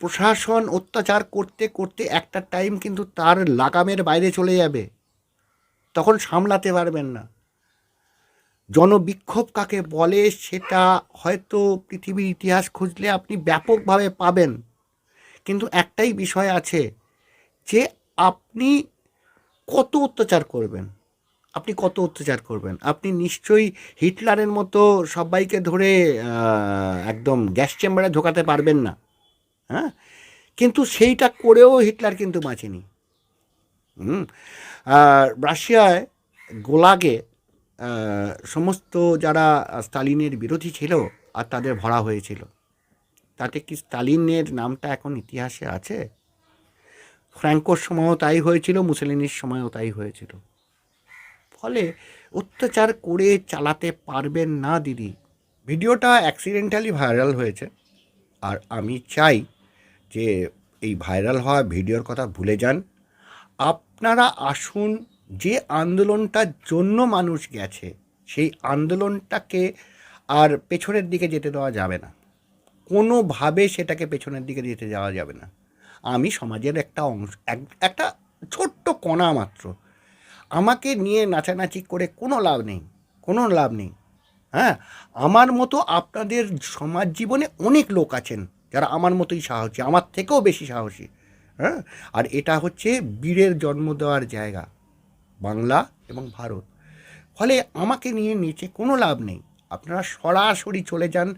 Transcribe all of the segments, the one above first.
প্রশাসন অত্যাচার করতে করতে একটা টাইম কিন্তু তার লাগামের বাইরে চলে যাবে। তখন সামলাতে পারবেন না। জনবিক্ষোভ কাকে বলে সেটা হয়তো পৃথিবীর ইতিহাস খুঁজলে আপনি ব্যাপকভাবে পাবেন। কিন্তু একটাই বিষয় আছে যে আপনি কত অত্যাচার করবেন? আপনি কত অত্যাচার করবেন? আপনি নিশ্চয়ই হিটলারের মতো সবাইকে ধরে একদম গ্যাস চেম্বারে ঢোকাতে পারবেন না। হ্যাঁ? কিন্তু সেইটা করেও হিটলার কিন্তু বাঁচেনি। হুম? আর রাশিয়ায় গোলাগে সমস্ত যারা স্টালিনের বিরোধী ছিল আর তাদের ভরা হয়েছিল, তাতে কি স্টালিনের নামটা এখন ইতিহাসে আছে? ফ্র্যাঙ্কোর সময়ও তাই হয়েছিল, মুসলিনির সময়ও তাই হয়েছিল। ফলে অত্যাচার করে চালাতে পারবেন না দিদি। ভিডিওটা অ্যাক্সিডেন্টালি ভাইরাল হয়েছে, আর আমি চাই যে এই ভাইরাল হওয়া ভিডিওর কথা ভুলে যান। আপনারা আসুন, যে আন্দোলনটার জন্য মানুষ গেছে, সেই আন্দোলনটাকে আর পেছনের দিকে যেতে দেওয়া যাবে না। কোনোভাবে সেটাকে পেছনের দিকে যেতে যাওয়া যাবে না। আমি সমাজের একটা অংশ, এক- একটা ছোট্ট কণা মাত্র। আমাকে নিয়ে নাচানাচি করে কোনো লাভ নেই, কোনো লাভ নেই। হ্যাঁ আমার মতো আপনাদের সমাজ জীবনে অনেক লোক আছেন। যারা আমার মতোই সাহসী, আমার থেকেও বেশি সাহসী হ্যাঁ? আর এটা হচ্ছে বীরের জন্ম দেওয়ার জায়গা, বাংলা এবং ভারত। ফলে আমাকে নিয়ে নিচে কোনো লাভ নেই। আপনারা সরাসরি চলে যান,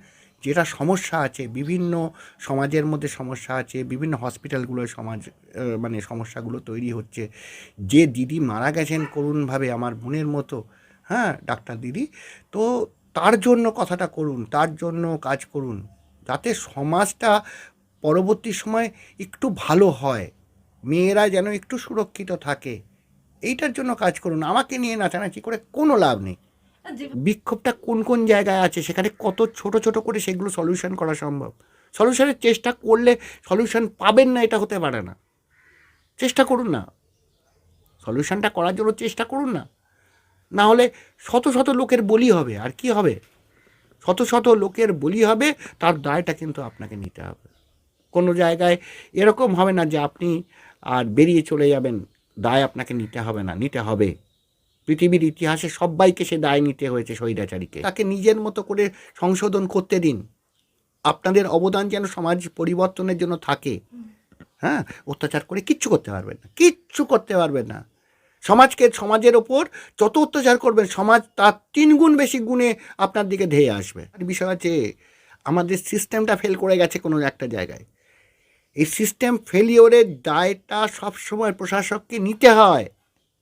যেটা সমস্যা আছে, বিভিন্ন সমাজের মধ্যে সমস্যা আছে, বিভিন্ন হসপিটালগুলোয় সমাজ মানে সমস্যাগুলো তৈরি হচ্ছে। যে দিদি মারা গেছেন করুণভাবে আমার বোনের মতো হ্যাঁ ডাক্তার দিদি, তো তার জন্য কথাটা করুন, তার জন্য কাজ করুন। যাতে সমাজটা পরবর্তী সময় একটু ভালো হয়। মেয়েরা যেন একটু সুরক্ষিত থাকে। এইটার জন্য কাজ করুন। আমাকে নিয়ে নাচানাচি করে কোনো লাভ নেই। বিক্ষোভটা কোন কোন জায়গায় আছে? সেখানে কত ছোট ছোট করে সেগুলো সলিউশন করা সম্ভব? সলিউশনের চেষ্টা করলে সলিউশন পাবেন না এটা হতে পারে না। চেষ্টা করুন না। সলিউশনটা করার জন্য চেষ্টা করুন না। না হলে শত শত লোকের বলি হবে। আর কি হবে? শত শত লোকের বলি হবে, তার দায়টা কিন্তু আপনাকে নিতে হবে। কোনো জায়গায় এরকম হবে না যে আপনি আর বেরিয়ে চলে যাবেন, দায় আপনাকে নিতে হবে না, নিতে হবে। পৃথিবীর ইতিহাসে সবাইকে সে দায় নিতে হয়েছে স্বৈরাচারীকে। তাকে নিজের মতো করে সংশোধন করতে দিন। আপনাদের অবদান যেন সমাজ পরিবর্তনের জন্য থাকে। হ্যাঁ? অত্যাচার করে কিচ্ছু করতে পারবেন না, কিচ্ছু করতে পারবেন না। সমাজকে, সমাজের ওপর যত অত্যাচার করবেন, সমাজ তার তিন গুণ বেশি গুণে আপনার দিকে ধেয়ে আসবে। আর বিষয় আছে আমাদের সিস্টেমটা ফেল করে গেছে কোনো একটা জায়গায়। এই সিস্টেম ফেলিওরের দায়টা সবসময় প্রশাসককে নিতে হয়।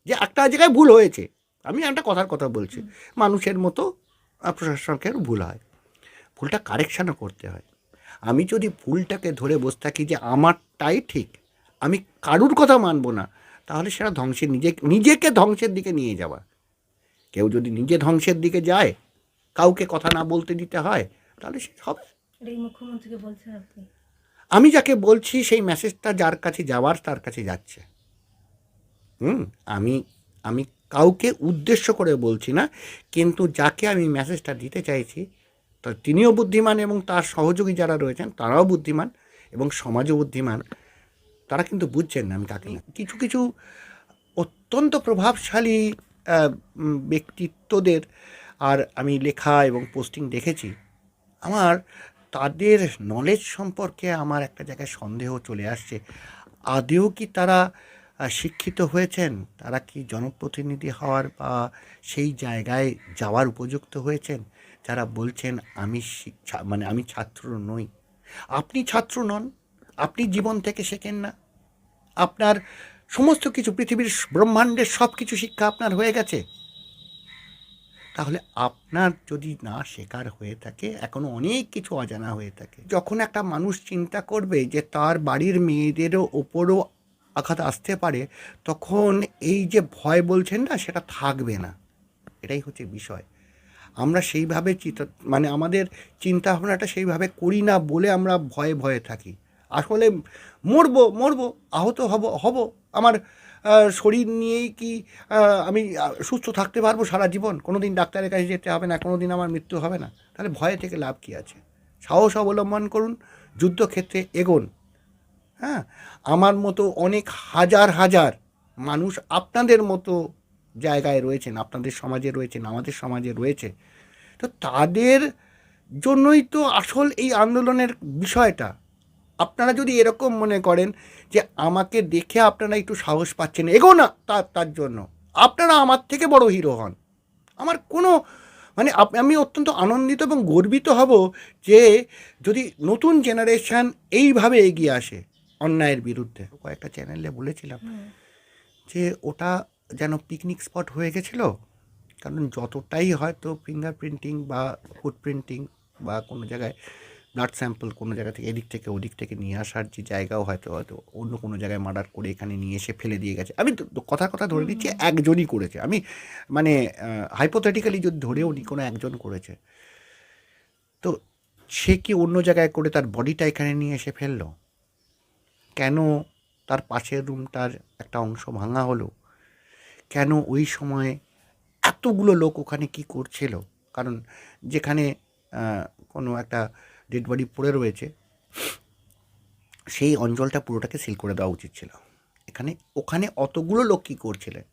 যে একটা জায়গায় ভুল হয়েছে। আমি একটা কথার কথা বলছি। মানুষের মতো প্রশাসকের ভুল হয়। ভুলটা কারেকশানও করতে হয়। আমি যদি ভুলটাকে ধরে বসে থাকি যে, আমারটাই ঠিক, আমি কারুর কথা মানবো না তাহলে সেটা ধ্বংসের নিজে নিজেকে ধ্বংসের দিকে নিয়ে যাওয়া। কেউ যদি নিজে ধ্বংসের দিকে যায় কাউকে কথা না বলতে দিতে হয় তাহলে সে হবে মুখ্যমন্ত্রীকে বলছেন আপনি। আমি যাকে বলছি সেই মেসেজটা যার কাছে যাওয়ার তার কাছে যাচ্ছে। হুম আমি আমি কাউকে উদ্দেশ্য করে বলছি না কিন্তু যাকে আমি মেসেজটা দিতে চাইছি তো তিনিও বুদ্ধিমান এবং তার সহযোগী যারা রয়েছেন তারাও বুদ্ধিমান এবং সমাজও বুদ্ধিমান। তারা কিন্তু বুঝছেন না আমি কাকে না। কিছু কিছু অত্যন্ত প্রভাবশালী ব্যক্তিত্বদের আর আমি লেখা এবং পোস্টিং দেখেছি। আমার তাদের নলেজ সম্পর্কে আমার একটা জায়গায় সন্দেহ চলে আসছে। আদেও কি তারা শিক্ষিত হয়েছেন? তারা কি জনপ্রতিনিধি হওয়ার বা সেই জায়গায় যাওয়ার উপযুক্ত হয়েছেন? যারা বলছেন, আমি মানে আমি ছাত্র নই। আপনি ছাত্র নন। আপনি জীবন থেকে শেখেন না। আপনার সমস্ত কিছু, পৃথিবীর ব্রহ্মাণ্ডের সব কিছু শিক্ষা আপনার হয়ে গেছে। তাহলে আপনার যদি না শেখার হয়ে থাকে, এখনও অনেক কিছু অজানা হয়ে থাকে। যখন একটা মানুষ চিন্তা করবে যে তার বাড়ির মেয়েদেরও ওপরও আঘাত আসতে পারে, তখন এই যে ভয় বলছেন না, সেটা থাকবে না। এটাই হচ্ছে বিষয়। আমরা সেইভাবে চিন্তা মানে আমাদের চিন্তা ভাবনাটা সেইভাবে করি না বলে আমরা ভয়ে ভয়ে থাকি। আসলে মরবো মরবো, আহত হব হব। আমার শরীর নিয়েই কি আমি সুস্থ থাকতে পারব সারা জীবন? কোনো দিন ডাক্তারের কাছে যেতে হবে না কোনো দিন আমার মৃত্যু হবে না। তাহলে ভয়ে থেকে লাভ কী আছে? সাহস অবলম্বন করুন, যুদ্ধক্ষেত্রে এগোন। হ্যাঁ আমার মতো অনেক হাজার হাজার মানুষ আপনাদের মতো জায়গায় রয়েছেন, আপনাদের সমাজে রয়েছেন, আমাদের সমাজে রয়েছে। তো তাদের জন্যই তো আসল এই আন্দোলনের বিষয়টা। আপনারা যদি এরকম মনে করেন যে আমাকে দেখে আপনারা একটু সাহস পাচ্ছেন এগো না তার তার জন্য। আপনারা আমার থেকে বড় হিরো হন। আমার কোনো মানে আমি অত্যন্ত আনন্দিত এবং গর্বিত হব যে যদি নতুন জেনারেশান এইভাবে এগিয়ে আসে অন্যায়ের বিরুদ্ধে। কয়েকটা চ্যানেলে বলেছিলাম যে ওটা যেন পিকনিক স্পট হয়ে গেছিল কারণ যতটাই হয়তো ফিঙ্গার প্রিন্টিং বা ফুটপ্রিন্টিং বা কোনো জায়গায় ব্লাড স্যাম্পল কোনো জায়গা থেকে এদিক থেকে ওদিক থেকে নিয়ে আসার যে জায়গাও হয়তো হয়তো অন্য কোনো জায়গায় মার্ডার করে এখানে নিয়ে এসে ফেলে দিয়ে গেছে। আমি কথা কথা ধরে নিচ্ছি একজনই করেছে। আমি মানে হাইপোথেটিক্যালি যদি ধরেও নি কোনো একজন করেছে তো সে কি অন্য জায়গায় করে তার বডিটা এখানে নিয়ে এসে ফেলল? কেন তার পাশের রুমটার একটা অংশ ভাঙা হলো? কেন ওই সময়ে এতগুলো লোক ওখানে কি করছিল? কারণ যেখানে কোনো একটা ডেড বডি পড়ে রয়েছে, সেই অঞ্চলটা পুরোটাকে সিল করে দেওয়া উচিত ছিল। এখানে, ওখানে অতগুলো লোক কী করছিলেন?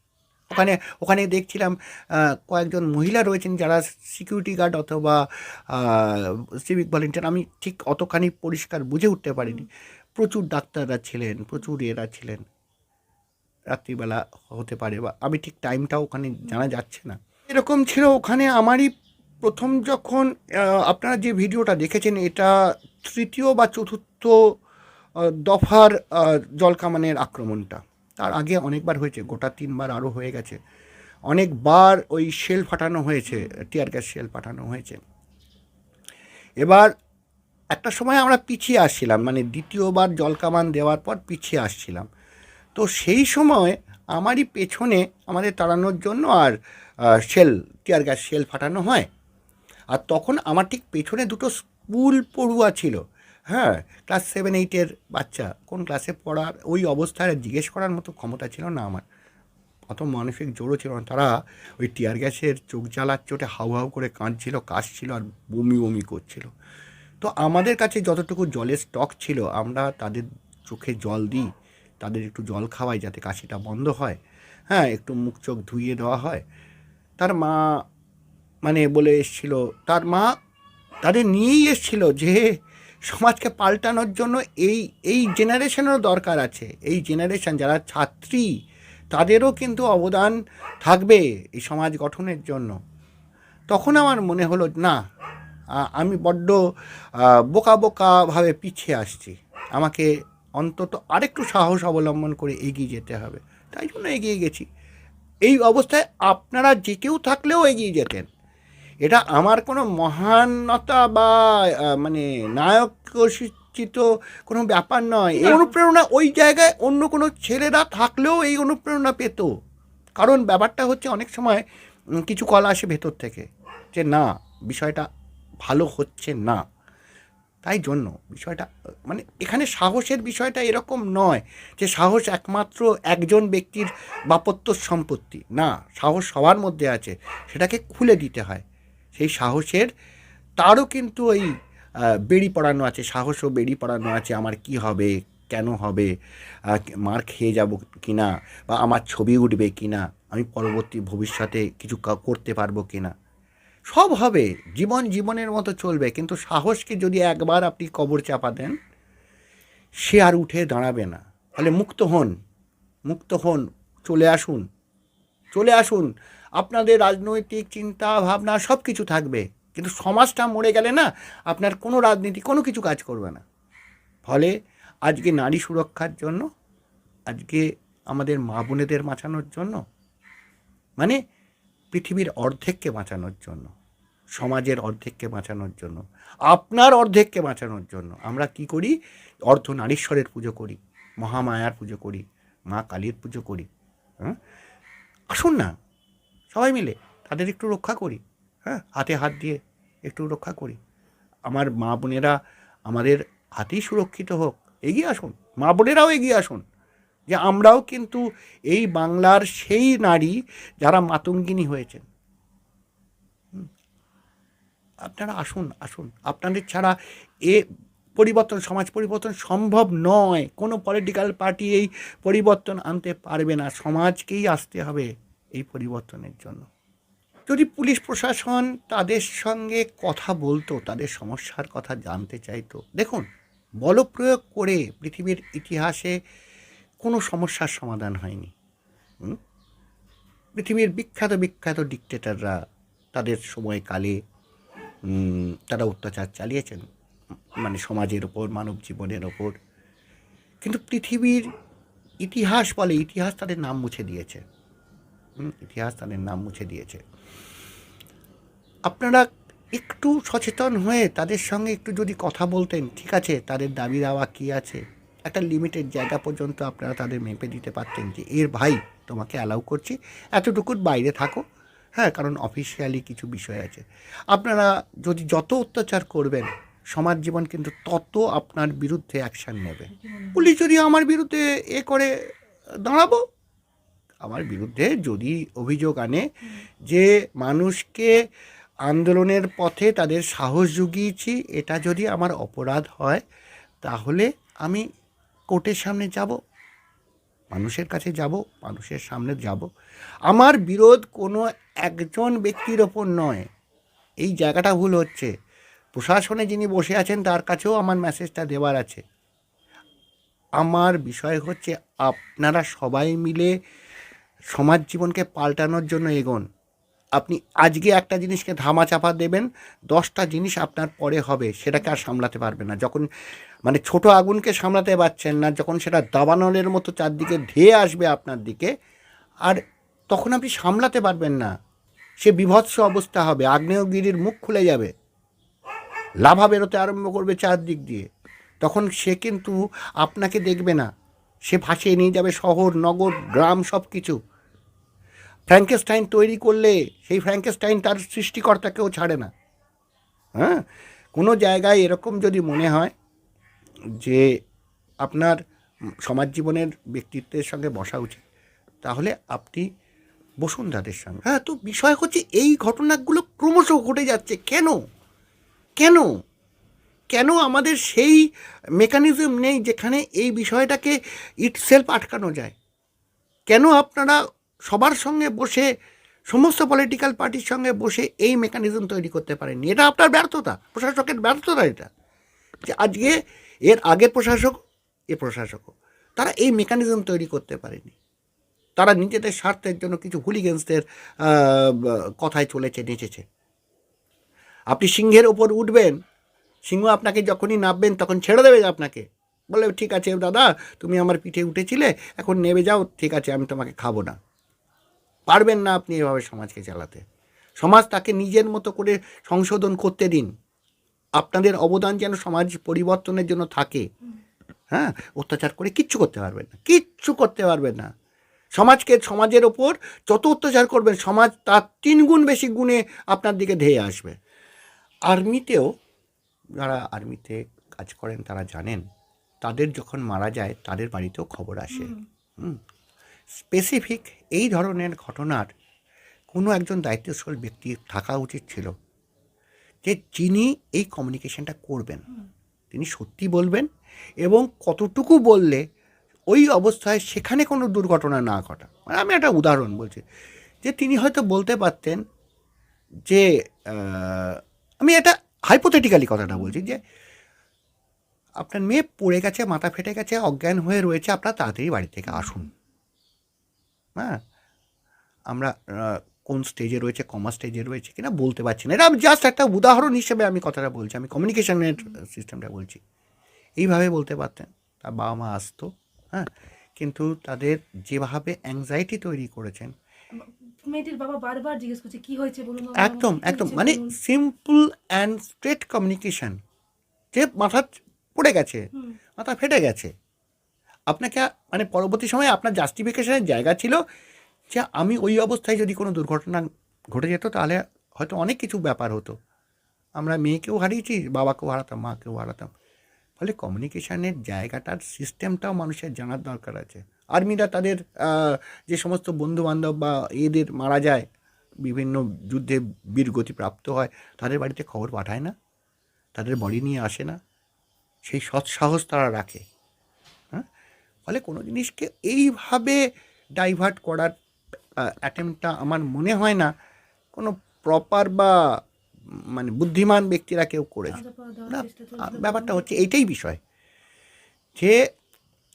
ওখানে ওখানে দেখছিলাম কয়েকজন মহিলা রয়েছেন যারা সিকিউরিটি গার্ড অথবা সিভিক ভলেন্টিয়ার আমি ঠিক অতখানি পরিষ্কার বুঝে উঠতে পারিনি। প্রচুর ডাক্তাররা ছিলেন, প্রচুর এরা ছিলেন। রাত্রিবেলা হতে পারে বা, আমি ঠিক টাইমটাও ওখানে জানা যাচ্ছে না। এরকম ছিল ওখানে আমারই প্রথম যখন আপনারা যে ভিডিওটা দেখেছেন, এটা তৃতীয় বা চতুর্থ দফার জলকামানের আক্রমণটা। তার আগে অনেকবার হয়েছে, গোটা তিনবার আরও হয়ে গেছে। অনেকবার ওই শেল ফাটানো হয়েছে, টিয়ার গ্যাস শেল ফাটানো হয়েছে। এবার একটা সময় আমরা পিছিয়ে আসছিলাম মানে দ্বিতীয়বার জলকামান দেওয়ার পর পিছিয়ে আসছিলাম। তো সেই সময় আমারই পেছনে আমাদের তাড়ানোর জন্য আর শেল, টিয়ার গ্যাস শেল ফাটানো হয়। আর তখন আমার ঠিক পেছনে দুটো স্কুল পড়ুয়া ছিল। হ্যাঁ ক্লাস সেভেন এইটের বাচ্চা। কোন ক্লাসে পড়ার ওই অবস্থায় জিজ্ঞেস করার মতো ক্ষমতা ছিল না আমার। অত মানসিক জোরও ছিল না। তারা ওই টিয়ার গ্যাসের চোখ জ্বালার চোটে হাউ হাউ করে কাঁদছিল, কাশছিল আর বমি বমি করছিল। তো আমাদের কাছে যতটুকু জলের স্টক ছিল, আমরা তাদের চোখে জল দিই। তাদের একটু জল খাওয়াই যাতে কাশিটা বন্ধ হয়। হ্যাঁ একটু মুখ চোখ ধুইয়ে দেওয়া হয়। তার মা মানে বলে এসছিল, তার মা তাদের নিয়েই এসছিল যে সমাজকে পাল্টানোর জন্য এই এই জেনারেশনেরও দরকার আছে। এই জেনারেশন যারা ছাত্রী, তাদেরও কিন্তু অবদান থাকবে এই সমাজ গঠনের জন্য। তখন আমার মনে হলো, না আমি বড্ড বোকা বোকাভাবে পিছিয়ে আসছি। আমাকে অন্তত আরেকটু সাহস অবলম্বন করে এগিয়ে যেতে হবে। তাই জন্য এগিয়ে গেছি। এই অবস্থায় আপনারা যে কেউ থাকলেও এগিয়ে যেতেন। এটা আমার কোনো মহানতা বা মানে নায়কচিত কোনো ব্যাপার নয়। এই অনুপ্রেরণা ওই জায়গায় অন্য কোনো ছেলেরা থাকলেও এই অনুপ্রেরণা পেত। কারণ ব্যাপারটা হচ্ছে অনেক সময় কিছু কলা আসে ভেতর থেকে যে না বিষয়টা ভালো হচ্ছে না। তাই জন্য বিষয়টা মানে এখানে সাহসের বিষয়টা এরকম নয় যে সাহস একমাত্র একজন ব্যক্তির বাপত্য সম্পত্তি। না সাহস সবার মধ্যে আছে। সেটাকে খুলে দিতে হয়। সেই সাহসের, তারও কিন্তু ওই বেড়ি পড়ানো আছে, সাহসও বেড়ি পড়ানো আছে, আমার কি হবে, কেন হবে মার খেয়ে যাব কি না বা আমার ছবি উঠবে কি না আমি পরবর্তী ভবিষ্যতে কিছু করতে পারব কি না সব হবে, জীবন জীবনের মতো চলবে, কিন্তু সাহসকে যদি একবার আপনি কবর চাপা দেন, সে আর উঠে দাঁড়াবে না। ফলে মুক্ত হন মুক্ত হন, চলে আসুন চলে আসুন আপনাদের রাজনৈতিক চিন্তা, ভাবনা সব কিছু থাকবে। কিন্তু সমাজটা মরে গেলে না, আপনার কোনো রাজনীতি, কোনো কিছু কাজ করবে না। ফলে আজকে নারী সুরক্ষার জন্য, আজকে আমাদের মা বোনেদের বাঁচানোর জন্য মানে পৃথিবীর অর্ধেককে বাঁচানোর জন্য, সমাজের অর্ধেককে বাঁচানোর জন্য, আপনার অর্ধেককে বাঁচানোর জন্য, আমরা কি করি? অর্ধ নারীশ্বরের পুজো করি, মহামায়ার পুজো করি, মা কালীর পুজো করি হ্যাঁ? আসুন না। সবাই মিলে তাদের একটু রক্ষা করি হ্যাঁ? হাতে হাত দিয়ে একটু রক্ষা করি। আমার মা বোনেরা আমাদের হাতেই সুরক্ষিত হোক, এগিয়ে আসুন। মা বোনেরাও এগিয়ে আসুন যে আমরাও কিন্তু এই বাংলার সেই নারী যারা মাতঙ্গিনী হয়েছেন। আপনারা আসুন আসুন। আপনাদের ছাড়া এ পরিবর্তন, সমাজ পরিবর্তন সম্ভব নয়। কোনো পলিটিক্যাল পার্টি এই পরিবর্তন আনতে পারবে না। সমাজকেই আসতে হবে। এই পরিবর্তনের জন্য। যদি পুলিশ প্রশাসন তাদের সঙ্গে কথা বলতো, তাদের সমস্যার কথা জানতে চাইতো, দেখুন, বলপ্রয়োগ করে পৃথিবীর ইতিহাসে কোনো সমস্যার সমাধান হয়নি। পৃথিবীর বিখ্যাত বিখ্যাত ডিকটেটাররা তাদের সময়কালে তারা অত্যাচার চালিয়েছেন মানে সমাজের ওপর, মানব জীবনের ওপর। কিন্তু পৃথিবীর ইতিহাস বলে, ইতিহাস তাদের নাম মুছে দিয়েছে। ইতিহাস তাদের নাম মুছে দিয়েছে। আপনারা একটু সচেতন হয়ে তাদের সঙ্গে একটু যদি কথা বলতেন ঠিক আছে তাদের দাবি দাওয়া কী আছে? একটা লিমিটেড জায়গা পর্যন্ত আপনারা তাদের মেপে দিতে পারতেন যে এর ভাই তোমাকে অ্যালাউ করছি এতটুকুর বাইরে থাকো। হ্যাঁ কারণ অফিসিয়ালি কিছু বিষয় আছে। আপনারা যদি যত অত্যাচার করবেন সমাজ জীবন কিন্তু তত আপনার বিরুদ্ধে অ্যাকশান নেবে। পুলিশ যদি আমার বিরুদ্ধে এ করে দাঁড়াবো আমার বিরুদ্ধে যদি অভিযোগ আনে যে মানুষকে আন্দোলনের পথে তাদের সাহস জুগিয়েছি, এটা যদি আমার অপরাধ হয়, তাহলে আমি কোর্টের সামনে যাব, মানুষের কাছে যাব, মানুষের সামনে যাব। আমার বিরোধ কোনো একজন ব্যক্তির ওপর নয়। এই জায়গাটা ভুল হচ্ছে। প্রশাসনে যিনি বসে আছেন, তার কাছেও আমার মেসেজটা দেওয়ার আছে। আমার বিষয় হচ্ছে, আপনারা সবাই মিলে সমাজ জীবনকে পাল্টানোর জন্য এগোন। আপনি আজকে একটা জিনিসকে ধামা চাপা দেবেন, দশটা জিনিস আপনার পরে হবে, সেটাকে আর সামলাতে পারবে না। যখন মানে ছোট আগুনকে সামলাতে পারছেন না, যখন সেটা দাবানলের মতো চারদিকে ধেয়ে আসবে আপনার দিকে, আর তখন আপনি সামলাতে পারবেন না। সে বিভৎস অবস্থা হবে, আগ্নেয়গিরির মুখ খুলে যাবে। লাভা বেরোতে আরম্ভ করবে চারদিক দিয়ে। তখন সে কিন্তু আপনাকে দেখবে না। সে ভাসিয়ে নিয়ে যাবে শহর, নগর, গ্রাম সব কিছু ফ্র্যাঙ্কেস্টাইন তৈরি করলে সেই ফ্র্যাঙ্কেস্টাইন তার সৃষ্টিকর্তাকেও ছাড়ে না। হ্যাঁ? কোনো জায়গায় এরকম যদি মনে হয় যে আপনার সমাজ জীবনের ব্যক্তিত্বের সঙ্গে বসা উচিত, তাহলে আপনি বসুন তাদের সঙ্গে। হ্যাঁ তো বিষয় হচ্ছে এই ঘটনাগুলো ক্রমশ ঘটে যাচ্ছে। কেন? কেন? কেন আমাদের সেই মেকানিজম নেই যেখানে এই বিষয়টাকে ইটসেলফ আটকানো যায়? কেন আপনারা সবার সঙ্গে বসে, সমস্ত পলিটিক্যাল পার্টির সঙ্গে বসে এই মেকানিজম তৈরি করতে পারেননি। এটা আপনার ব্যর্থতা, প্রশাসকের ব্যর্থতা এটা। যে আজকে এর আগের প্রশাসক, এ প্রশাসকও, তারা এই মেকানিজম তৈরি করতে পারেনি। তারা নিজেদের স্বার্থের জন্য কিছু হুলিগেন্সদের কথায় চলেছে, নেচেছে। আপনি সিংহের ওপর উঠবেন, সিংহ আপনাকে যখনই নামবেন তখন ছেড়ে দেবে আপনাকে। বলে, ঠিক আছে, দাদা, তুমি আমার পিঠে উঠেছিলে, এখন নেমে যাও, ঠিক আছে, আমি তোমাকে খাব না। পারবেন না আপনি এভাবে সমাজকে চালাতে। সমাজ তাকে নিজের মতো করে সংশোধন করতে দিন। আপনাদের অবদান যেন সমাজ পরিবর্তনের জন্য থাকে। হ্যাঁ? অত্যাচার করে কিচ্ছু করতে পারবেন না। কিচ্ছু করতে পারবেন না। সমাজকে সমাজের ওপর যত অত্যাচার করবেন সমাজ তার তিন গুণ বেশি গুণে আপনার দিকে ধেয়ে আসবে। আর্মিতেও যারা আর্মিতে কাজ করেন তারা জানেন তাদের যখন মারা যায় তাদের বাড়িতেও খবর আসে। হুম। স্পেসিফিক এই ধরনের ঘটনার কোনো একজন দায়িত্বশীল ব্যক্তি থাকা উচিত ছিল যে যিনি এই কমিউনিকেশনটা করবেন। তিনি সত্যি বলবেন এবং কতটুকু বললে ওই অবস্থায় সেখানে কোনো দুর্ঘটনা না ঘটা। মানে আমি একটা উদাহরণ বলছি যে তিনি হয়তো বলতে পারতেন যে আমি এটা হাইপোথেটিক্যালি কথাটা বলছি যে আপনার মেয়ে পড়ে গেছে মাথা ফেটে গেছে অজ্ঞান হয়ে রয়েছে আপনার তাড়াতাড়ি বাড়ি থেকে আসুন। হ্যাঁ? আমরা কোন স্টেজে রয়েছে কমা স্টেজে রয়েছে কিনা বলতে পারছি না। এটা আমি জাস্ট একটা উদাহরণ হিসেবে আমি কথাটা বলছি আমি কমিউনিকেশনের সিস্টেমটা বলছি। এইভাবে বলতে পারতেন তার বাবা মা আসতো হ্যাঁ? কিন্তু তাদের যেভাবে অ্যাংজাইটি তৈরি করেছেন মেয়েটির বাবা বারবার জিজ্ঞেস করছে কি হয়েছে? বলুন একদম একদম। মানে সিম্পল অ্যান্ড স্ট্রেট কমিউনিকেশন যে মাথা পড়ে গেছে মাথা ফেটে গেছে আপনাকে মানে পরবর্তী সময়ে আপনার জাস্টিফিকেশনের জায়গা ছিল যে আমি ওই অবস্থায় যদি কোনো দুর্ঘটনা ঘটে যেত, তাহলে হয়তো অনেক কিছু ব্যাপার হতো। আমরা মেয়েকেও হারিয়েছি, বাবাকেও হারাতাম, মাকেও হারাতাম। ফলে কমিউনিকেশানের জায়গাটার সিস্টেমটাও মানুষের জানার দরকার আছে। আর্মিরা তাদের যে সমস্ত বন্ধু বান্ধব বা এদের মারা যায়, বিভিন্ন যুদ্ধে বীরগতি প্রাপ্ত হয়, তাদের বাড়িতে খবর পাঠায় না। তাদের বডি নিয়ে আসে না। সেই সৎসাহস তারা রাখে। ফলে কোনো জিনিসকে এইভাবে ডাইভার্ট করার অ্যাটেম্পটা আমার মনে হয় না কোনো প্রপার বা মানে বুদ্ধিমান ব্যক্তিরা কেউ করেছে। না ব্যাপারটা হচ্ছে এইটাই বিষয় যে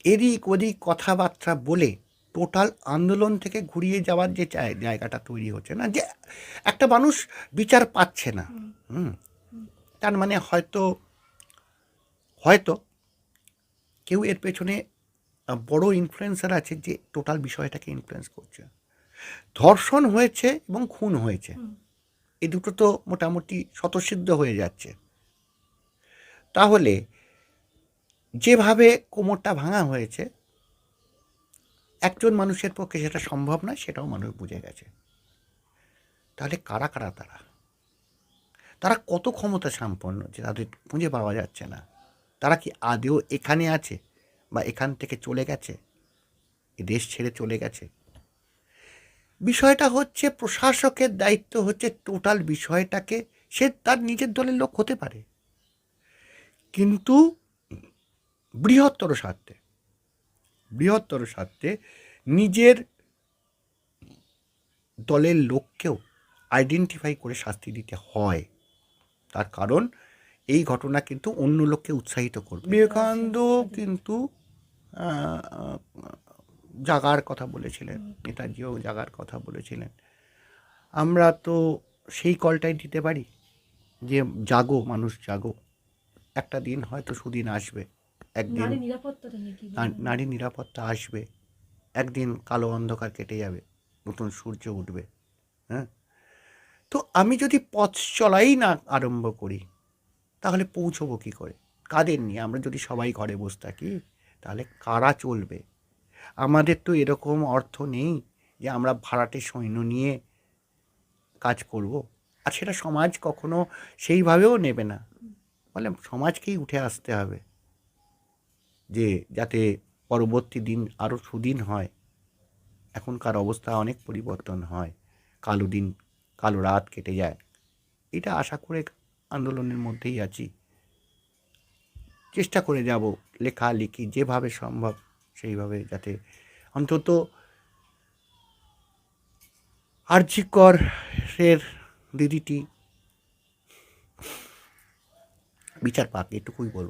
এদিক ওদিক কথাবার্তা বলে টোটাল আন্দোলন থেকে ঘুরিয়ে যাওয়ার যে জায়- জায়গাটা তৈরি হচ্ছে না যে একটা মানুষ বিচার পাচ্ছে না। হুম। তার মানে হয়তো হয়তো কেউ এর পেছনে বড় ইনফ্লুয়েন্সার আছে যে টোটাল বিষয়টাকে ইনফ্লুয়েন্স করছে। ধর্ষণ হয়েছে এবং খুন হয়েছে। এই দুটো তো মোটামুটি স্বতঃসিদ্ধ হয়ে যাচ্ছে। তাহলে যেভাবে কোমরটা ভাঙা হয়েছে একজন মানুষের পক্ষে সেটা সম্ভব নয় সেটাও মানুষ বুঝে গেছে। তাহলে কারা কারা তারা? তারা কত ক্ষমতা সম্পন্ন যে তাদের খুঁজে পাওয়া যাচ্ছে না? তারা কি আদেও এখানে আছে? বা এখান থেকে চলে গেছে দেশ ছেড়ে চলে গেছে। বিষয়টা হচ্ছে প্রশাসকের দায়িত্ব হচ্ছে টোটাল বিষয়টাকে, সে তার নিজের দলের লোক হতে পারে। কিন্তু বৃহত্তর স্বার্থে বৃহত্তর স্বার্থে নিজের দলের লোককেও আইডেন্টিফাই করে শাস্তি দিতে হয়। তার কারণ এই ঘটনা কিন্তু অন্য লোককে উৎসাহিত করবে। বিবেকানন্দ কিন্তু জাগার কথা বলেছিলেন নেতাজিও জাগার কথা বলেছিলেন। আমরা তো সেই কলটাই দিতে পারি যে জাগো মানুষ জাগো। একটা দিন হয়তো সুদিন আসবে একদিন নারী নিরাপত্তা আসবে একদিন কালো অন্ধকার কেটে যাবে নতুন সূর্য উঠবে হ্যাঁ? তো আমি যদি পথ চলাই না আরম্ভ করি তাহলে পৌঁছবো কী করে? কাদের নিয়ে? আমরা যদি সবাই ঘরে বসে থাকি তাহলে কারা চলবে? আমাদের তো এরকম অর্থ নেই যে আমরা ভাড়াটে সৈন্য নিয়ে কাজ করব। আর সেটা সমাজ কখনো সেইভাবেও নেবে না। বলে সমাজকেই উঠে আসতে হবে যে যাতে পরবর্তী দিন আরও সুদিন হয়। এখনকার অবস্থা অনেক পরিবর্তন হয়। কালো দিন, কালো রাত কেটে যায়। এটা আশা করে আন্দোলনের মধ্যেই আছি। চেষ্টা করে যাব লেখালেখি যেভাবে সম্ভব সেইভাবে যাতে অন্তত আর্যিকরের দিদিটি বিচার পাক, এটুকুই বলব।